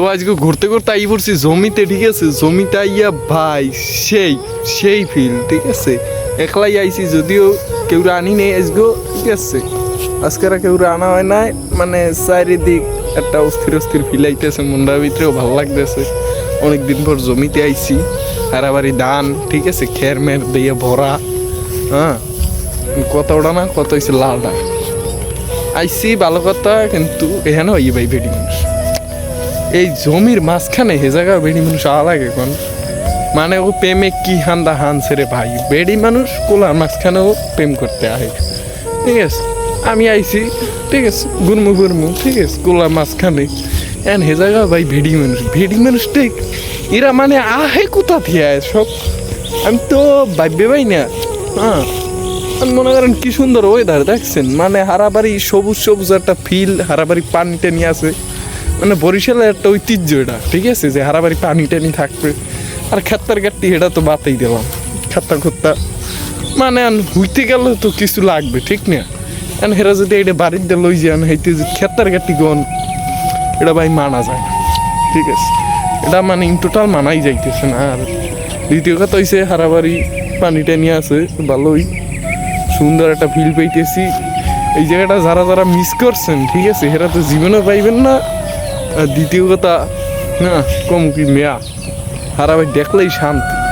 তো আজকে ঘুরতে ঘুরতে আই পড়ছি জমিতে, ঠিক আছে? জমিতে আইয়া ভাই, সেই সেই ফিল ঠিক আছে? একলাই আইছি যদিও কেউ আনি নেই আজগো, ঠিক আছে? আজকে আর কেউ আনা হয় নাই মানে চারিদিক একটা অস্থির অস্থির ফিল আইতেছে মনটার ভিতরেও ভালো লাগতেছে। অনেক দিন পর জমিতে আইছি, হারাবাড়ি ধান, ঠিক আছে? খের মের দিয়ে ভরা হ্যাঁ? কত ওটা না, কত হয়েছে লালটা আইসি ভালো কথা, কিন্তু এখানে ওই ভাই মানুষ। এই জমির মাঝখানে হে জায়গা বেডি মানুষ আলাগ এখন মানে ও প্রেমে কি হান্দা হানছে রে ভাই? বেডি মানুষ কোলার মাঝখানেও প্রেম করতে আহে। ঠিক আছে, আমি আইছি, ঠিক আছে গুরমু গুরমু ঠিক আছে, কোলার মাঝখানে। এন হে জায়গা ভাই ভেডি মানুষ ভেডি মানুষ ঠিক, এরা মানে আহে কোথা থেকে আয় সব? আমি তো ভাববে ভাই না। হ্যাঁ আমি মনে করেন কি সুন্দর ওয়েদার দেখছেন? মানে হারাবাড়ি সবুজ সবুজ একটা ফিল হারাবাড়ি পানি টেনি আছে। মানে বরিশালের একটা ঐতিহ্য এটা, ঠিক আছে? যে হারাবাড়ি পানি টানি থাকবে। আর খেত্তার গাট্টি এটা তো বাতেই দিলাম। খেত্তা খুত্তা মানে হইতে গেলে তো কিছু লাগবে, ঠিক না? এখন হেরা যদি এটা বাড়িতে লই যান হইতে যে খেত্তার গাট্টি গন, এটা ভাই মানা যায়। ঠিক আছে? এটা মানে ইন টোটাল মানাই যাইতেছে না। আর দ্বিতীয় কথা হইছে, হারাবাড়ি পানি টেনি আছে, ভালোই। সুন্দর একটা ফিল পাইতেছি। এই জায়গাটা যারা যারা মিস করছেন, ঠিক আছে? এরা তো জীবনে পাইবেন না। দ্বিতীয় কথা না কম কি মেয়া? আর আমি দেখলেই শান্তি।